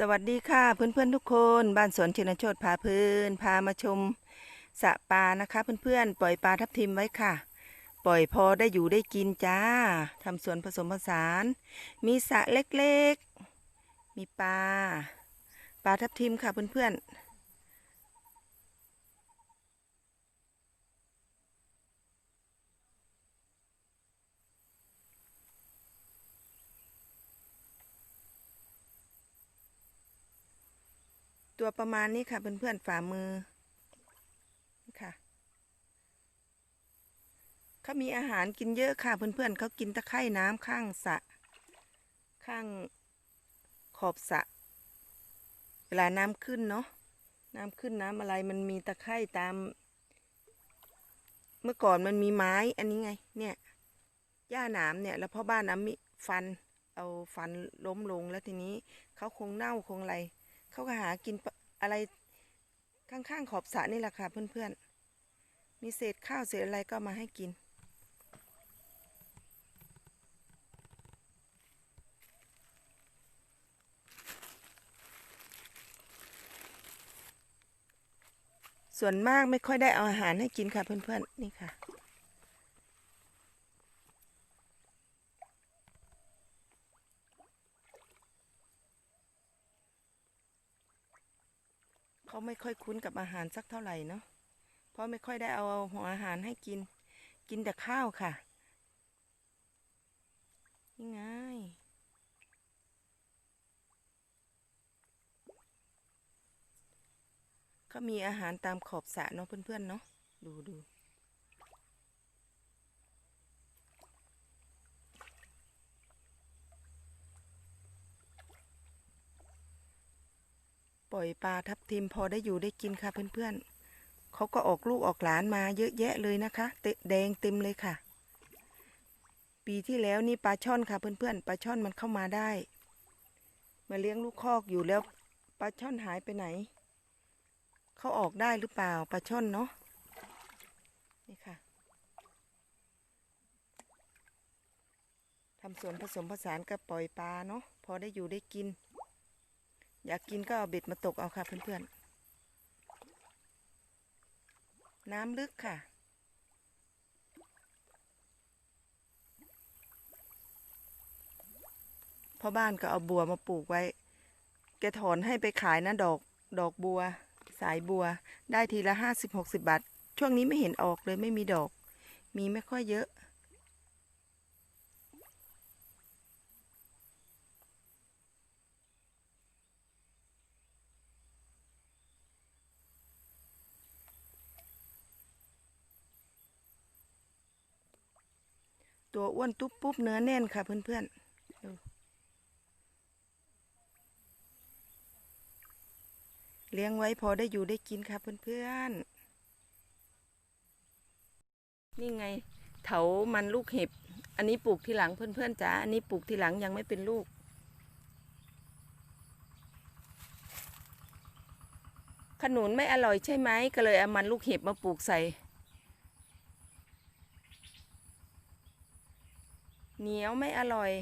สวัสดีค่ะเพื่อนๆทุกคนบ้านสวนเชนโชตพาเพลินพามาชมสระปลานะคะเพื่อนๆปล่อยปลาทับทิมไว้ค่ะ ปล่อยพอได้อยู่ได้กินจ้าทำสวนผสมผสาน มีสระเล็กๆ มีปลาปลาทับทิมค่ะเพื่อนๆ ตัวประมาณนี้ค่ะเพื่อนๆฝ่ามือค่ะเขามีอาหารกินเยอะค่ะเพื่อนๆเขากินตะไคร่น้ำข้างสะ ข้างขอบสะ เวลาน้ำขึ้นเนาะน้ำขึ้นน้ำอะไรมันมีตะไคร่ตาม เมื่อก่อนมันมีไม้อันนี้ไง เนี่ยหญ้าหนามเนี่ยแล้วพ่อบ้านน้ำมิฟัน เอาฟันล้มลงแล้วทีนี้เขาคงเน่าคงอะไร เขาก็หากินอะไรข้างๆขอบสระนี่แหละค่ะเพื่อนๆ มีเศษข้าวเศษอะไรก็มาให้กิน ส่วนมากไม่ค่อยได้เอาอาหารให้กินค่ะเพื่อนๆ นี่ค่ะ เขาไม่ค่อยคุ้นกับอาหารสักเท่าไหร่เนาะเพราะไม่ค่อยได้เอาหัวอาหารให้กิน กินแต่ข้าวค่ะยังไงเขามีอาหารตามขอบสระเนาะเพื่อนๆเนาะดูดู ล่อยปลาทับทิมพอได้อยู่ได้กินค่ะเพื่อนๆเขาก็ออกลูกออกหลานมาเยอะแยะเลยนะคะเตแดงเต็มเลยค่ะ ปีที่แล้วนี่ปลาช่อนค่ะเพื่อนๆปลาช่อนมันเข้ามาได้ มาเลี้ยงลูกคอกอยู่แล้วปลาช่อนหายไปไหนเขาออกได้หรือเปล่าปลาช่อนเนาะนี่ค่ะทำสวนผสมผสานกับปล่อยปลาเนาะพอได้อยู่ได้กิน อยากกินก็เอาเบ็ดมาตกเอาค่ะเพื่อนๆ น้ำลึกค่ะ พ่อบ้านก็เอาบัวมาปลูกไว้ แกถอนให้ไปขายนะดอกดอกบัว สายบัวได้ทีละห้าสิบหกสิบบาท ช่วงนี้ไม่เห็นออกเลยไม่มีดอก มีไม่ค่อยเยอะ อ้วนตุ๊บปุ๊บเนื้อแน่นค่ะเพื่อนๆดูเลี้ยงไว้พอได้อยู่ได้กินค่ะเพื่อนๆ นี่ไงเถามันลูกเห็บ อันนี้ปลูกทีหลังเพื่อนๆจ๋า อันนี้ปลูกทีหลังยังไม่เป็นลูก ขนุนไม่อร่อยใช่ไหม ก็เลยเอามันลูกเห็บมาปลูกใส่ เหนียวไม่อร่อย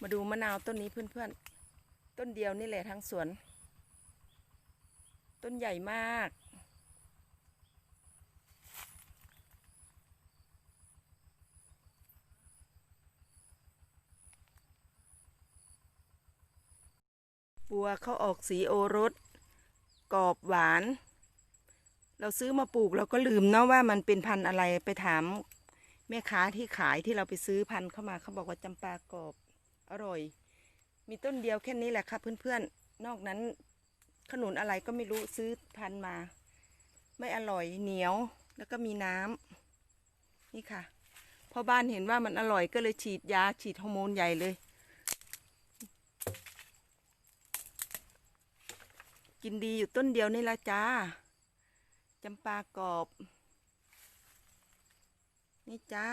มาดูมะนาวต้นนี้เพื่อนๆ ต้นเดียวนี่แหละทั้งสวน ต้นใหญ่มากบัวเขาออกสีโอรส กรอบหวาน เราซื้อมาปลูกเราก็ลืมเนาะว่ามันเป็นพันธุ์อะไรไปถามแม่ค้าที่ขายที่เราไปซื้อพันธุ์เข้ามาเขาบอกว่าจำปากรอบอร่อย มีต้นเดียวแค่นี้แหละค่ะเพื่อนๆ นอกนั้นขนุนอะไรก็ไม่รู้ซื้อพันธุ์มา ไม่อร่อยเหนียวแล้วก็มีน้ำนี่ค่ะพ่อบ้านเห็นว่ามันอร่อยก็เลยฉีดยาฉีดฮอร์โมนใหญ่เลย กินดีอยู่ต้นเดียวนี่ละจ้าจำปากรอบ นี่จ้า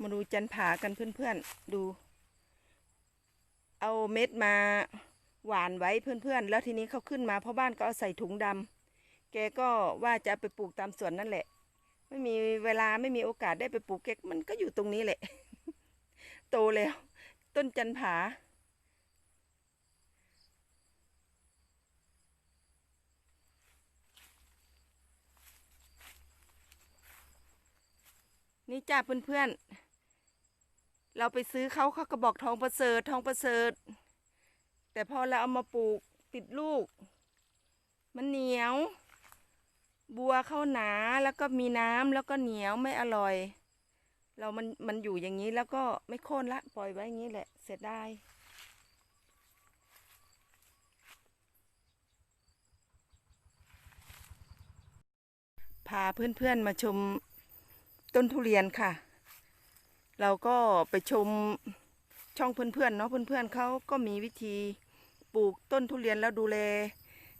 มาดูจันผากันเพื่อนๆ ดู เอาเม็ดมาหวานไว้เพื่อนๆ แล้วทีนี้เขาขึ้นมาพ่อบ้านก็เอาใส่ถุงดำ แกก็ว่าจะไปปลูกตามสวนนั่นแหละ ไม่มีเวลาไม่มีโอกาสได้ไปปลูกแกมันก็อยู่ตรงนี้แหละ โตแล้ว ต้นจันผา นี่จ้าเพื่อนๆ เราไปซื้อเขาเขาก็บอกทองประเสริฐทองประเสริฐ แต่พอเราเอามาปลูกติดลูก มันเหนียว บัวเข้าหนาแล้วก็มีน้ำแล้วก็เหนียวไม่อร่อย เรามันมันอยู่อย่างนี้แล้วก็ไม่โค่นละ ปล่อยไว้อย่างนี้แหละ เสียดายพาเพื่อนๆมาชมต้นทุเรียนค่ะ เราก็ไปชมช่องเพื่อนๆเนาะเพื่อนๆเขาก็มีวิธีปลูกต้นทุเรียนแล้วดูแล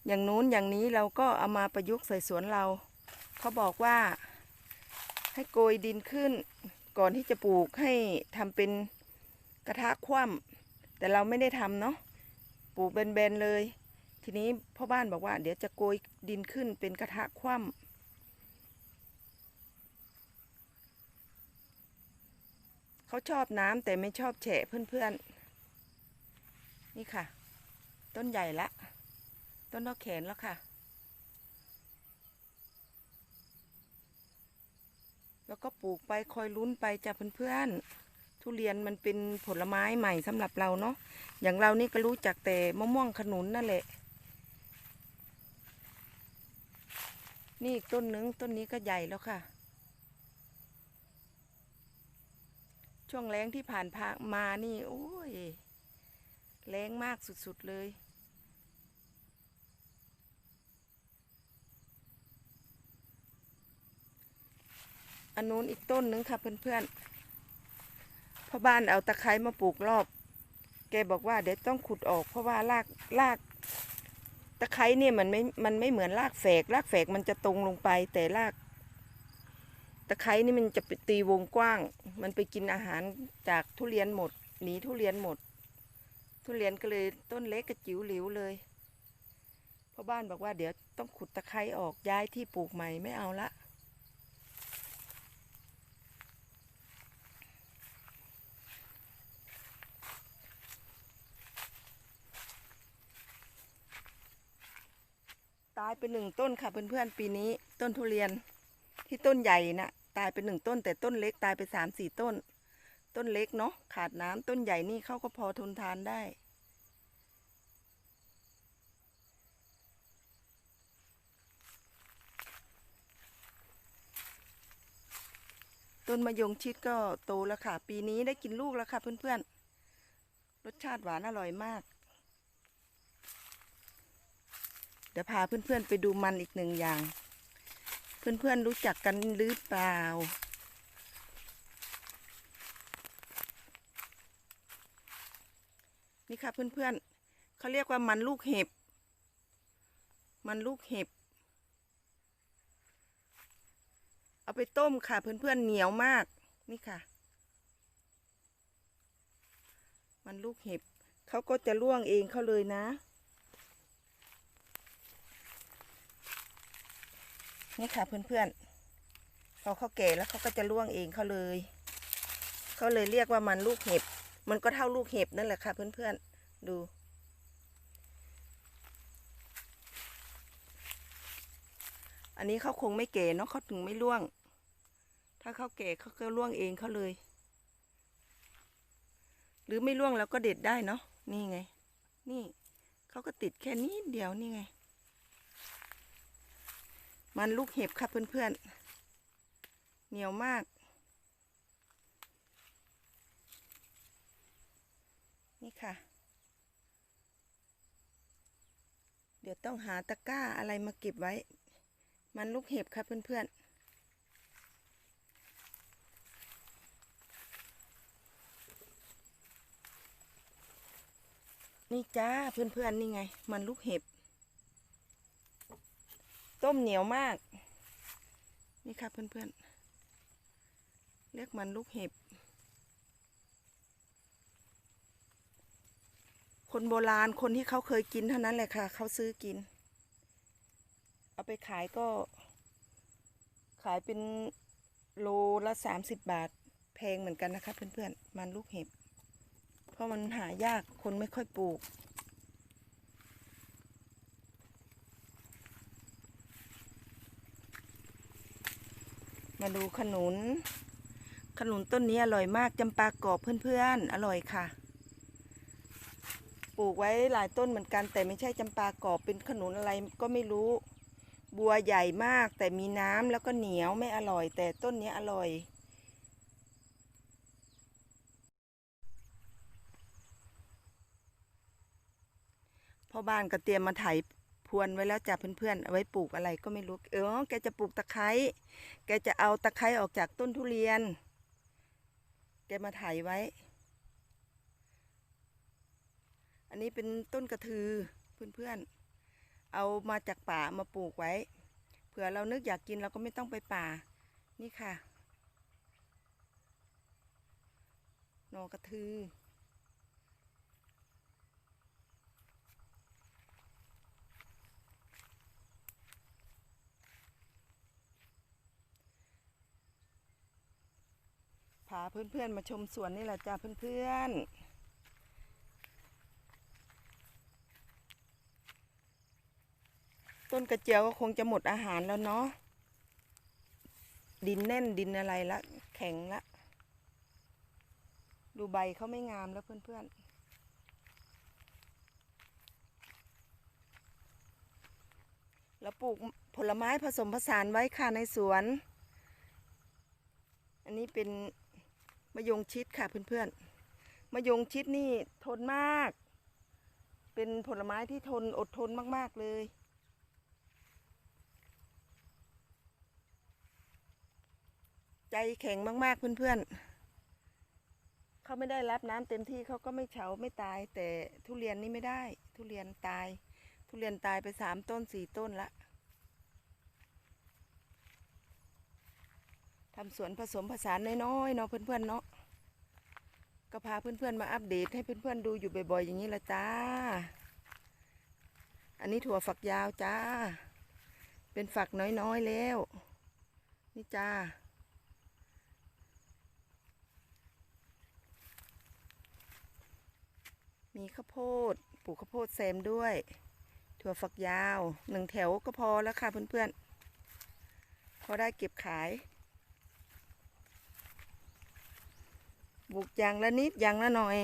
อย่างนู้นอย่างนี้เราก็เอามาประยุกต์ใส่สวนเรา เขาบอกว่า ให้โกยดินขึ้น ก่อนที่จะปลูกให้ทำเป็นกระทะคว่ำแต่เราไม่ได้ทำเนาะปลูกเบนๆเลย ทีนี้พ่อบ้านบอกว่า เดี๋ยวจะโกยดินขึ้นเป็นกระทะคว่ำเขาชอบน้ำแต่ไม่ชอบแฉะเพื่อนๆ นี่ค่ะ ต้นใหญ่ละ ต้นเท่าแขนแล้วค่ะ แล้วก็ปลูกไปคอยลุ้นไปจ้ะเพื่อนๆ ทุเรียนมันเป็นผลไม้ใหม่สำหรับเราเนาะ อย่างเรานี่ก็รู้จักแต่มะม่วงขนุนนั่นแหละ นี่อีกต้นหนึงต้นนี้ก็ใหญ่แล้วค่ะ ช่วงแรงที่ผ่านพามานี่ โอ้ย แรงมากสุดๆเลย อันนู้นอีกต้นนึงค่ะเพื่อนๆพ่อบ้านเอาตะไคร้มาปลูกรอบ แกบอกว่าเดี๋ยวต้องขุดออก เพราะว่ารากรากตะไคร้เนี่ยมันไม่ มันไม่เหมือนรากแฝก รากแฝกมันจะตรงลงไป แต่รากตะไคร้นี่มันจะไปตีวงกว้าง มันไปกินอาหารจากทุเรียนหมด หนีทุเรียนหมด ทุเรียนก็เลยต้นเล็กกระจิ๋วหลิวเลยพ่อบ้านบอกว่าเดี๋ยวต้องขุดตะไคร้ออกย้ายที่ปลูกใหม่ไม่เอาละ ตายไปหนึ่งต้นค่ะเพื่อนๆปีนี้ต้นทุเรียนที่ต้นใหญ่นะ่ะตายไปหนึ่งต้น แต่ต้นเล็กตายไปสามสี่ต้น ต้นเล็กเนาะขาดน้ำต้นใหญ่นี่เขาก็พอทนทานได้ ต้นมะยงชิดก็โตแล้วค่ะ ปีนี้ได้กินลูกแล้วค่ะเพื่อนๆรสชาติหวานอร่อยมาก เดี๋ยวพาเพื่อนๆไปดูมันอีกหนึ่งอย่าง เพื่อนๆรู้จักกันหรือเปล่า นี่ค่ะเพื่อนๆเขาเรียกว่ามันลูกเห็บ มันลูกเห็บ เอาไปต้มค่ะเพื่อนๆเหนียวมากนี่ค่ะ มันลูกเห็บเขาก็จะร่วงเองเขาเลยนะ นี่ค่ะเพื่อนๆ พอเขาแก่แล้วเขาก็จะร่วงเองเขาเลย เขาเลยเรียกว่ามันลูกเห็บ มันก็เท่าลูกเห็บนั่นแหละค่ะเพื่อนๆ ดูอันนี้เขาคงไม่แก่เนาะเขาถึงไม่ร่วง ถ้าเขาแก่เขาก็ร่วงเองเขาเลย หรือไม่ร่วงแล้วก็เด็ดได้เนาะนี่ไง นี่เขาก็ติดแค่นี้เดียวนี่ไง มันลูกเห็บค่ะเพื่อนๆ เหนียวมาก นี่ค่ะ เดี๋ยวต้องหาตะกร้าอะไรมาเก็บไว้ มันลูกเห็บค่ะเพื่อนๆนี่จ้าเพื่อนๆนี่ไง มันลูกเห็บ ส้มเหนียวมาก นี่ค่ะเพื่อนๆ เรียกมันลูกเห็บ คนโบราณคนที่เขาเคยกินเท่านั้นแหละค่ะ เขาซื้อกิน เอาไปขายก็ ขายเป็นโลละสามสิบบาท แพงเหมือนกันนะคะเพื่อนๆ มันลูกเห็บ เพราะมันหายากคนไม่ค่อยปลูก มาดูขนุน ขนุนต้นนี้อร่อยมากจำปากรอบเพื่อนๆ อร่อยค่ะ ปลูกไว้หลายต้นเหมือนกัน แต่ไม่ใช่จำปากรอบเป็นขนุนอะไรก็ไม่รู้ บัวใหญ่มากแต่มีน้ำแล้วก็เหนียวไม่อร่อย แต่ต้นนี้อร่อย พ่อบ้านก็เตรียมมาไถ พรวนไว้แล้วจ้ะเพื่อนๆเอาไว้ปลูกอะไรก็ไม่รู้ เออ แกจะปลูกตะไคร้ แกจะเอาตะไคร้ออกจากต้นทุเรียน แกมาไถไว้ อันนี้เป็นต้นกระทือเพื่อนๆ เอามาจากป่ามาปลูกไว้ เผื่อเรานึกอยากกินเราก็ไม่ต้องไปป่า นี่ค่ะหนอกระทือ พาเพื่อนๆมาชมสวนนี่แหละจ้าเพื่อนๆต้นกระเจียวก็คงจะหมดอาหารแล้วเนาะ ดินแน่นดินอะไรละ แข็งละ ดูใบเขาไม่งามแล้วเพื่อนๆ แล้วปลูกผลไม้ผสมผสานไว้ค่ะในสวน อันนี้เป็น มะยงชิดค่ะเพื่อนๆมะยงชิดนี่ทนมาก เป็นผลไม้ที่ทนอดทนมากๆเลยใจแข็งมากๆเพื่อนๆ เขาไม่ได้รับน้ำเต็มที่เขาก็ไม่เฉาไม่ตาย แต่ทุเรียนนี่ไม่ได้ ทุเรียนตาย ทุเรียนตายไปสามต้นสี่ต้นละ ทำสวนผสมผสานน้อยๆเนาะเพื่อนๆเนาะก็พาเพื่อนๆมาอัปเดตให้เพื่อนๆดูอยู่บ่อยๆอย่างนี้ละจ้า อันนี้ถั่วฝักยาวจ้า เป็นฝักน้อยๆแล้ว นี่จ้า มีข้าวโพดปลูกข้าวโพดแซมด้วย ถั่วฝักยาวหนึ่งแถวก็พอแล้วค่ะเพื่อนๆ พอได้เก็บขาย ปลูกอย่างละนิดอย่างละหน่อย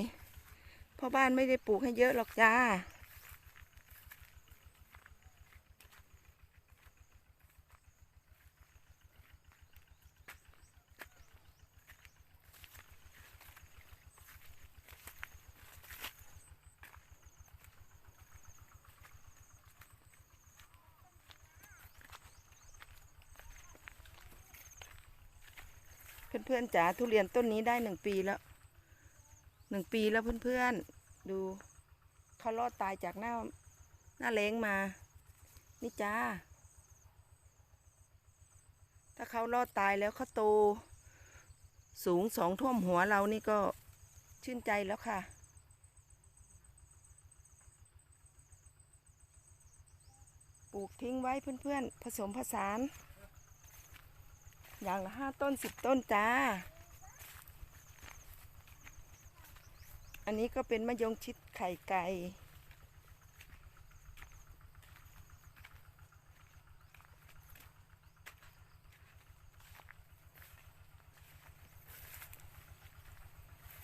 พ่อบ้านไม่ได้ปลูกให้เยอะหรอกจ้า เพื่อนๆจ๋าทุเรียนต้นนี้ได้หนึ่งปีแล้วหนึ่งปีแล้วเพื่อนๆดูเขารอดตายจากหน้าหน้าแล้งมา นี่จ้า ถ้าเขารอดตายแล้วเขาโต สูงสองท่วมหัวเรานี่ก็ชื่นใจแล้วค่ะ ปลูกทิ้งไว้เพื่อนๆ ผสมผสาน อย่างละห้าต้นสิบต้นจ้า อันนี้ก็เป็นมะยงชิดไข่ไก่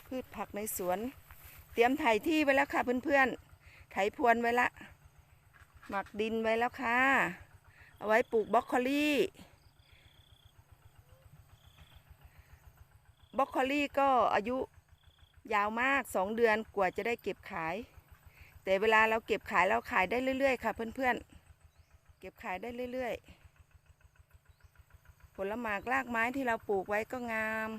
พืชผักในสวน เตรียมไถที่ไว้แล้วค่ะเพื่อนๆ ไถพรวนไว้ละ หมักดินไว้แล้วค่ะ เอาไว้ปลูกบรอกโคลี่ บรอกโคลี่ก็อายุยาวมากสองเดือนกว่าจะได้เก็บขาย แต่เวลาเราเก็บขายเราขายได้เรื่อย ๆ ค่ะเพื่อนๆ เก็บขายได้เรื่อย ๆ ผลหมากรากไม้ที่เราปลูกไว้ก็งาม